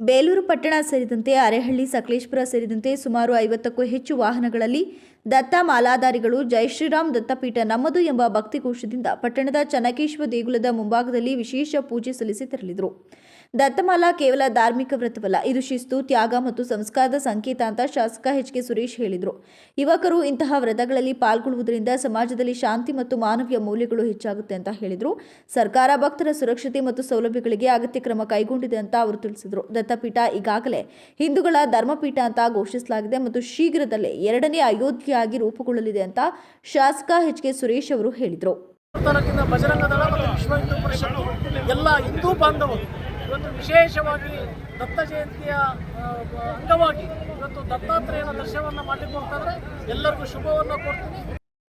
ಬೇಲೂರು ಪಟ್ಟಣ ಸೇರಿದಂತೆ ಅರೆಹಳ್ಳಿ ಸಕಲೇಶ್ಪುರ ಸೇರಿದಂತೆ ಸುಮಾರು ಐವತ್ತಕ್ಕೂ ಹೆಚ್ಚು ವಾಹನಗಳಲ್ಲಿ ದತ್ತ ಮಾಲಾಧಾರಿಗಳು ಜೈ ಶ್ರೀರಾಮ್ ದತ್ತಪೀಠ ನಮ್ಮದು ಎಂಬ ಭಕ್ತಿಘೋಷದಿಂದ ಪಟ್ಟಣದ ಚನ್ನಕೇಶ್ವರ ದೇಗುಲದ ಮುಂಭಾಗದಲ್ಲಿ ವಿಶೇಷ ಪೂಜೆ ಸಲ್ಲಿಸಿ ತೆರಳಿದರು. ದತ್ತಮಾಲಾ ಕೇವಲ ಧಾರ್ಮಿಕ ವ್ರತವಲ್ಲ, ಇದು ಶಿಸ್ತು, ತ್ಯಾಗ ಮತ್ತು ಸಂಸ್ಕಾರದ ಸಂಕೇತ ಅಂತ ಶಾಸಕ ಎಚ್ ಕೆ ಸುರೇಶ್ ಹೇಳಿದರು. ಯುವಕರು ಇಂತಹ ವ್ರತಗಳಲ್ಲಿ ಪಾಲ್ಗೊಳ್ಳುವುದರಿಂದ ಸಮಾಜದಲ್ಲಿ ಶಾಂತಿ ಮತ್ತು ಮಾನವೀಯ ಮೌಲ್ಯಗಳು ಹೆಚ್ಚಾಗುತ್ತೆ ಅಂತ ಹೇಳಿದರು. ಸರ್ಕಾರ ಭಕ್ತರ ಸುರಕ್ಷತೆ ಮತ್ತು ಸೌಲಭ್ಯಗಳಿಗೆ ಅಗತ್ಯ ಕ್ರಮ ಕೈಗೊಂಡಿದೆ ಅಂತ ಅವರು ತಿಳಿಸಿದರು. ದತ್ತಪೀಠ ಈಗಾಗಲೇ ಹಿಂದೂಗಳ ಧರ್ಮಪೀಠ ಅಂತ ಘೋಷಿಸಲಾಗಿದೆ ಮತ್ತು ಶೀಘ್ರದಲ್ಲೇ ಎರಡನೇ ಅಯೋಧ್ಯೆಯಾಗಿ ರೂಪುಗೊಳ್ಳಲಿದೆ ಅಂತ ಶಾಸಕ ಎಚ್ ಕೆ ಸುರೇಶ್ ಅವರು ಹೇಳಿದರು. ಬಜರಂಗ ದಳ ಮತ್ತು ವಿಶ್ವ ಹಿಂದೂ ಪರಿಷತ್ತು ಎಲ್ಲ ಹಿಂದೂ ಬಾಂಧವರು ಇವತ್ತು ವಿಶೇಷವಾಗಿ ದತ್ತ ಜಯಂತಿಯ ಅಂಗವಾಗಿ ಇವತ್ತು ದತ್ತಾತ್ರೇಯನ ದರ್ಶನವನ್ನು ಮಾಡಲಿಕ್ಕೆ ಹೋಗ್ತಾರೆ ಎಲ್ಲರಿಗೂ ಶುಭವನ್ನು ಕೊಡ್ತೀನಿ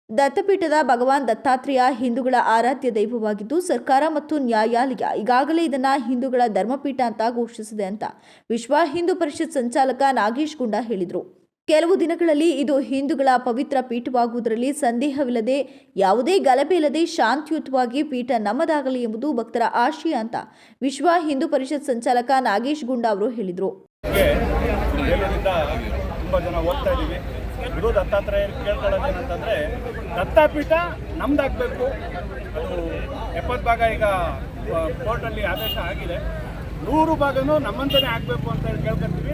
ದತ್ತಪೀಠದ ಭಗವಾನ್ ದತ್ತಾತ್ರೇಯ ಹಿಂದೂಗಳ ಆರಾಧ್ಯ ದೈವವಾಗಿದ್ದು ಸರ್ಕಾರ ಮತ್ತು ನ್ಯಾಯಾಲಯ ಈಗಾಗಲೇ ಇದನ್ನ ಹಿಂದೂಗಳ ಧರ್ಮಪೀಠ ಅಂತ ಘೋಷಿಸಿದೆ ಅಂತ ವಿಶ್ವ ಹಿಂದೂ ಪರಿಷತ್ ಸಂಚಾಲಕ ನಾಗೇಶ್ ಗುಂಡ ಹೇಳಿದರು. ಕೆಲವು ದಿನಗಳಲ್ಲಿ ಇದು ಹಿಂದೂಗಳ ಪವಿತ್ರ ಪೀಠವಾಗುವುದರಲ್ಲಿ ಸಂದೇಹವಿಲ್ಲದೆ ಯಾವುದೇ ಗಲಭೆ ಇಲ್ಲದೆ ಶಾಂತಿಯುತವಾಗಿ ಪೀಠ ನಮ್ಮದಾಗಲಿ ಎಂಬುದು ಭಕ್ತರ ಆಶಯ ಅಂತ ವಿಶ್ವ ಹಿಂದೂ ಪರಿಷತ್ ಸಂಚಾಲಕ ನಾಗೇಶ್ ಗುಂಡ ಅವರು ಹೇಳಿದರು. ದತ್ತಾತ್ರೇಯ ನಮ್ದಾಗಬೇಕು. ಎಪ್ಪತ್ತು ಭಾಗ ಈಗ ಕೋರ್ಟಲ್ಲಿ ಆದೇಶ ಆಗಿದೆ. ನೂರು ಭಾಗನೂ ನಮ್ಮಂತನೇ ಆಗಬೇಕು ಅಂತ ಹೇಳಿ ಕೇಳ್ಕೊತೀವಿ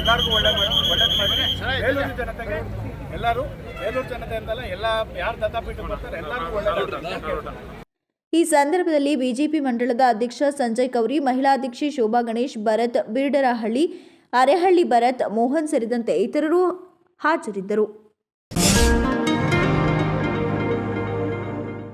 ಎಲ್ಲರಿಗೂ ಒಳ್ಳೆ ಮಾಡಿ ಬೇಲೂರು ಜನತೆಗೆ ಎಲ್ಲರೂ ಬೇಲೂರು ಜನತೆ ಅಂತಲ್ಲ ಎಲ್ಲ ಯಾರು ದತ್ತಾಪೀಠ ಬರ್ತಾರೆ ಎಲ್ಲರಿಗೂ ಒಳ್ಳೆ ಈ ಸಂದರ್ಭದಲ್ಲಿ ಬಿಜೆಪಿ ಮಂಡಳದ ಅಧ್ಯಕ್ಷ ಸಂಜಯ್ ಕೌರಿ ಮಹಿಳಾ ಅಧ್ಯಕ್ಷೆ ಶೋಭಾ ಗಣೇಶ್ ಭರತ್ ಬಿರ್ಡರಹಳ್ಳಿ ಅರೆಹಳ್ಳಿ ಭರತ್ ಮೋಹನ್ ಸೇರಿದಂತೆ ಇತರರು ಹಾಜರಿದ್ದರು.